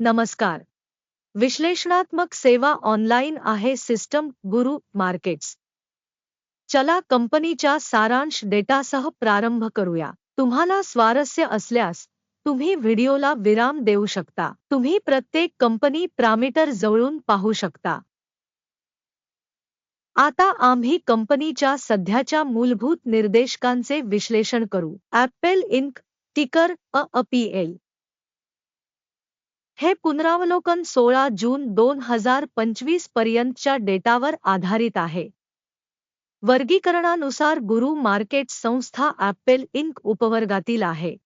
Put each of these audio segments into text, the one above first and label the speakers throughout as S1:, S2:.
S1: नमस्कार. विश्लेषणात्मक सेवा ऑनलाइन आहे सिस्टम गुरु मार्केट्स. चला कंपनीच्या सारांश डेटासह प्रारंभ करूया. तुम्हाला स्वारस्य असल्यास तुम्ही व्हिडिओला विराम देऊ शकता. तुम्ही प्रत्येक कंपनी प्रामीटर जवळून पाहू शकता. आता आम्ही कंपनीच्या सध्याच्या मूलभूत निर्देशकांचे विश्लेषण करू. ॲपल इंक टिकर अपीएल हे पुनरावलोकन सोळा जून दोन हजार पंचवीस पर्यंतच्या डेटावर आधारित आहे. वर्गीकरणानुसार गुरु मार्केट संस्था ॲपेल इंक उपवर्गातील आहे.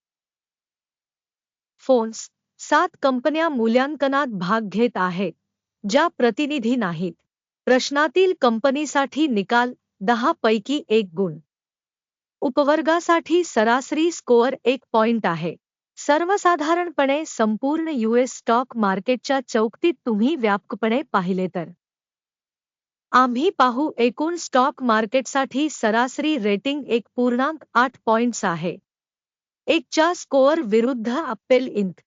S1: फोन्स सात कंपन्या मूल्यांकनात भाग घेत आहेत ज्या प्रतिनिधी नाहीत. प्रश्नातील कंपनीसाठी निकाल दहा पैकी एक गुण. उपवर्गासाठी सरासरी स्कोअर एक पॉइंट आहे. सर्वसाधारणपणे संपूर्ण यूएस स्टॉक मार्केटच्या चौकटीत तुम्ही व्यापकपणे पाहिले तर. आम्ही पाहू एकूण स्टॉक मार्केटसाठी सरासरी रेटिंग एक पूर्णांक आठ पॉइंट्स आहे. एकच्या स्कोअर विरुद्ध अप्पेल इंक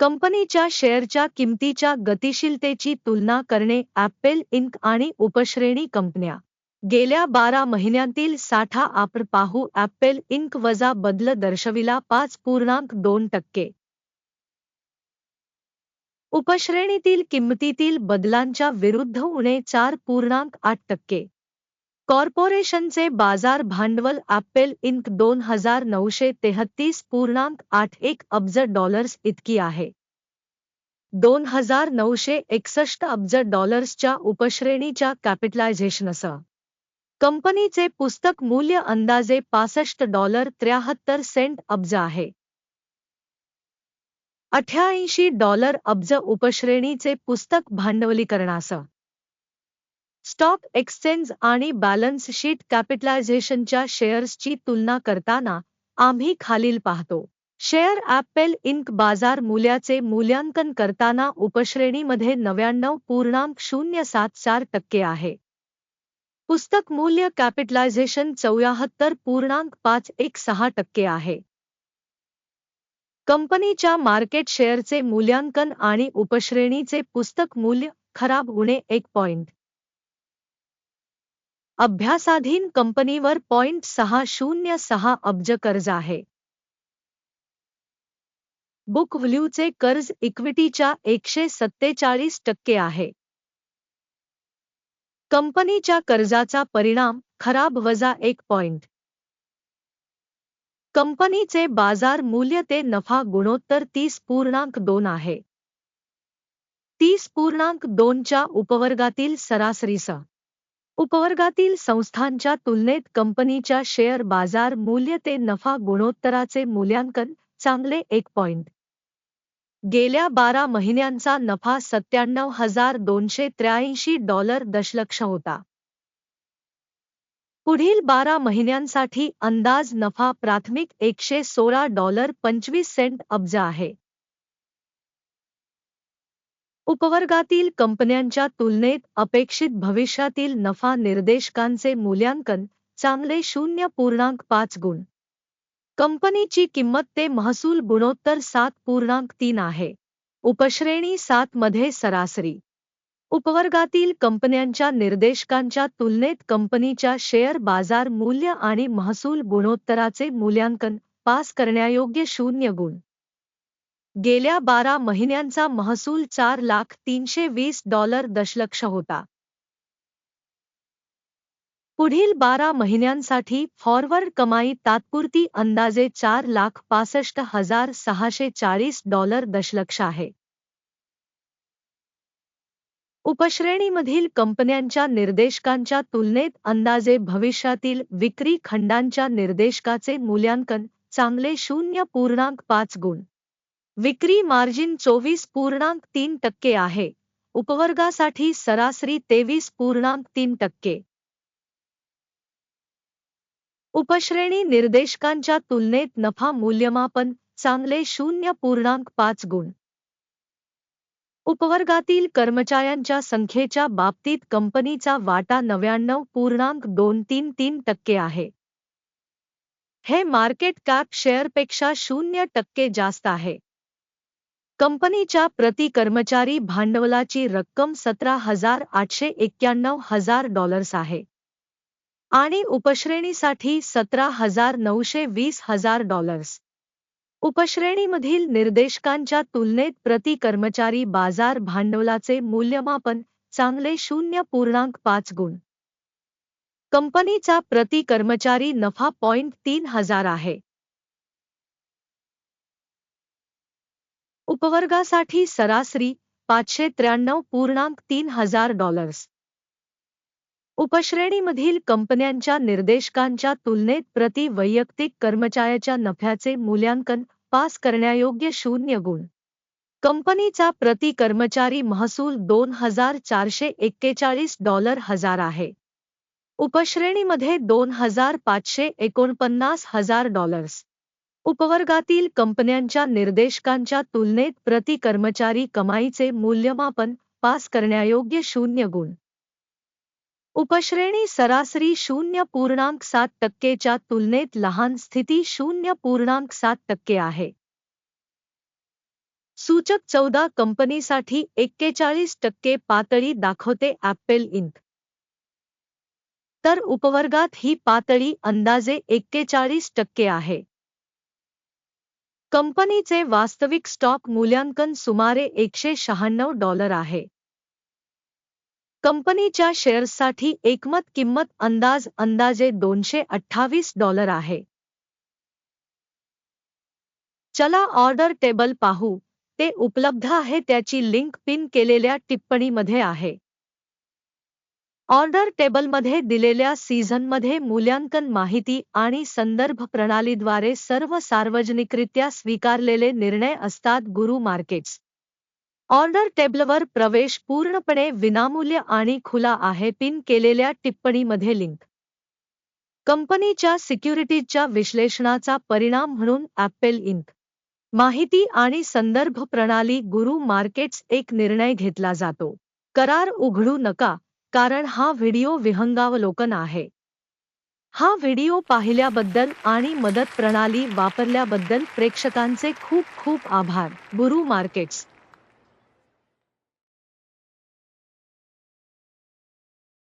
S1: कंपनीच्या शेअरच्या किमतीच्या गतिशीलतेची तुलना करणे ॲपेल इंक आणि उपश्रेणी कंपन्या. गेल्या बारा महिन्यांतील साठा आपण पाहू. ॲपेल इंक वजा बदल दर्शविला पाच पूर्णांक दोन टक्के. उपश्रेणीतील किंमतीतील बदलांच्या विरुद्ध उणे चार पूर्णांक आठ टक्के. कॉर्पोरेशनचे बाजार भांडवल ॲपेल इंक दोन हजार नऊशे तेहत्तीस पूर्णांक आठ एक अब्ज डॉलर्स इतकी आहे. दोन हजार नऊशे एकसष्ट अब्ज डॉलर्सच्या उपश्रेणीच्या कॅपिटलायझेशनसह कंपनीचे पुस्तक मूल्य अंदाजे पासष्ट डॉलर त्र्याहत्तर सेंट अब्ज आहे. अठ्याऐंशी डॉलर अब्ज उपश्रेणीचे पुस्तक भांडवलीकरणासह स्टॉक एक्सचेंज आणि बॅलन्स शीट कॅपिटलायझेशनच्या शेअर्सची तुलना करताना आम्ही खालील पाहतो. शेअर ॲपेल इंक बाजार मूल्याचे मूल्यांकन करताना उपश्रेणीमध्ये नव्याण्णव पूर्णांक शून्य सात चार टक्के आहे. पुस्तक मूल्य कॅपिटलायझेशन चौऱ्याहत्तर पूर्णांक पाच एक सहा टक्के आहे. कंपनीच्या मार्केट शेअरचे मूल्यांकन आणि उपश्रेणीचे पुस्तक मूल्य खराब होणे एक पॉइंट अभ्यासाधीन कंपनीवर पॉइंट सहा शून्य सहा अब्ज कर्ज आहे. बुक व्हॅल्यूचे कर्ज इक्विटीच्या एकशे सत्तेचाळीस टक्के आहे. कंपनीच्या कर्जाचा परिणाम खराब वजा एक पॉइंट. कंपनीचे बाजार मूल्य ते नफा गुणोत्तर तीस पूर्णांक दोन आहे. तीस पूर्णांक दोनच्या उपवर्गातील सरासरीसह. उपवर्गातील संस्थांच्या तुलनेत कंपनीच्या शेअर बाजार मूल्य ते नफा गुणोत्तराचे मूल्यांकन चांगले एक पॉइंट. गेल्या बारा महिन्यांचा नफा सत्त्याण्णव हजार दोनशे त्र्याऐंशी डॉलर दशलक्ष होता. पुढील बारा महिन्यांसाठी अंदाज नफा प्राथमिक एकशे सोळा डॉलर पंचवीस सेंट अब्ज आहे. उपवर्गातील कंपन्यांच्या तुलनेत अपेक्षित भविष्यातील नफा निर्देशकांचे मूल्यांकन चांगले शून्य पूर्णांक पाच गुण. कंपनीची किंमत ते महसूल गुणोत्तर सात पूर्णांक तीन आहे. उपश्रेणी सात मध्ये सरासरी. उपवर्गातील कंपन्यांच्या निर्देशकांच्या तुलनेत कंपनीच्या शेअर बाजार मूल्य आणि महसूल गुणोत्तराचे मूल्यांकन पास करण्यायोग्य शून्य गुण. गेल्या बारा महिन्यांचा महसूल चार लाख तीनशे वीस डॉलर दशलक्ष होता. पुढील बारा महिन्यांसाठी फॉरवर्ड कमाई तात्पुरती अंदाजे चार लाख पासष्ट हजार सहाशे चाळीस डॉलर दशलक्ष आहे. उपश्रेणीमधील कंपन्यांच्या निर्देशकांच्या तुलनेत अंदाजे भविष्यातील विक्री खंडांच्या निर्देशकाचे मूल्यांकन चांगले शून्य पूर्णांक पाच गुण. विक्री मार्जिन चोवीस पूर्णांक तीन टक्के आहे. उपवर्गासाठी सरासरी तेवीस पूर्णांक तीन टक्के. उपश्रेणी निर्देशकांच्या तुलनेत नफा मूल्यमापन चांगले शून्य पूर्णांक पाच गुण. उपवर्गातील कर्मचाऱ्यांच्या संख्येच्या बाबतीत कंपनीचा वाटा नव्याण्णव पूर्णांक दोन तीन तीन टक्के आहे. हे मार्केट कॅप शेअरपेक्षा शून्य टक्के जास्त आहे. कंपनीच्या प्रति कर्मचारी भांडवलाची रक्कम सतरा हजार आठशे एक्क्याण्णव हजार डॉलर्स आहे. आणि उपश्रेणीसाठी सतरा हजार नऊशे वीस हजार डॉलर्स उपश्रेणीमधील निर्देशकांच्या तुलनेत प्रति कर्मचारी बाजार भांडवलाचे मूल्यमापन चांगले शून्य पूर्णांक पाच गुण. कंपनीचा प्रति कर्मचारी नफा पॉइंट तीन हजार आहे. उपवर्गासाठी सरासरी पाचशे त्र्याण्णव पूर्णांक तीन हजार डॉलर्स उपश्रेणीमधील कंपन्यांच्या निर्देशकांच्या तुलनेत प्रति वैयक्तिक कर्मचाऱ्याच्या नफ्याचे मूल्यांकन पास करण्यायोग्य शून्य गुण. कंपनीचा प्रति कर्मचारी महसूल दोन हजार चारशे एक्केचाळीस डॉलर हजार आहे. उपश्रेणीमध्ये दोन हजार पाचशे एकोणपन्नास हजार डॉलर्स. उपवर्गातील कंपन्यांच्या निर्देशकांच्या तुलनेत प्रति कर्मचारी कमाईचे मूल्यमापन पास करण्यायोग्य शून्य गुण. उपश्रेणी सरासरी शून्य पूर्णांक सात टक्केच्या तुलनेत लहान स्थिती शून्य पूर्णांक सात टक्के आहे. सूचक चौदा कंपनीसाठी एक्केचाळीस टक्के पातळी दाखवते ॲपेल इंक. तर उपवर्गात ही पातळी अंदाजे एक्केचाळीस टक्के आहे. कंपनीचे वास्तविक स्टॉक मूल्यांकन सुमारे एकशे शहाण्णव डॉलर आहे. कंपनीच्या शेअर्ससाठी एकमत किंमत अंदाज अंदाजे दोनशे अठ्ठावीस डॉलर आहे. चला ऑर्डर टेबल पाहू. ते उपलब्ध आहे त्याची लिंक पिन केलेल्या टिप्पणीमध्ये आहे. ऑर्डर टेबलमध्ये दिलेल्या सीझनमध्ये मूल्यांकन माहिती आणि संदर्भ प्रणालीद्वारे सर्व सार्वजनिकरित्या स्वीकारलेले निर्णय असतात गुरु मार्केट्स. ऑर्डर टेबलवर प्रवेश पूर्णपणे विनामूल्य आणि खुला आहे पिन केलेल्या टिप्पणीमध्ये लिंक. कंपनीच्या सिक्युरिटीजच्या विश्लेषणाचा परिणाम म्हणून ॲपेल इंक. माहिती आणि संदर्भ प्रणाली गुरु मार्केट्स एक निर्णय घेतला जातो. करार उघडू नका कारण हा व्हिडिओ विहंगावलोकन आहे. हा व्हिडिओ पाहिल्याबद्दल आणि मदत प्रणाली वापरल्याबद्दल प्रेक्षकांचे खूप खूप आभार. गुरु मार्केट्स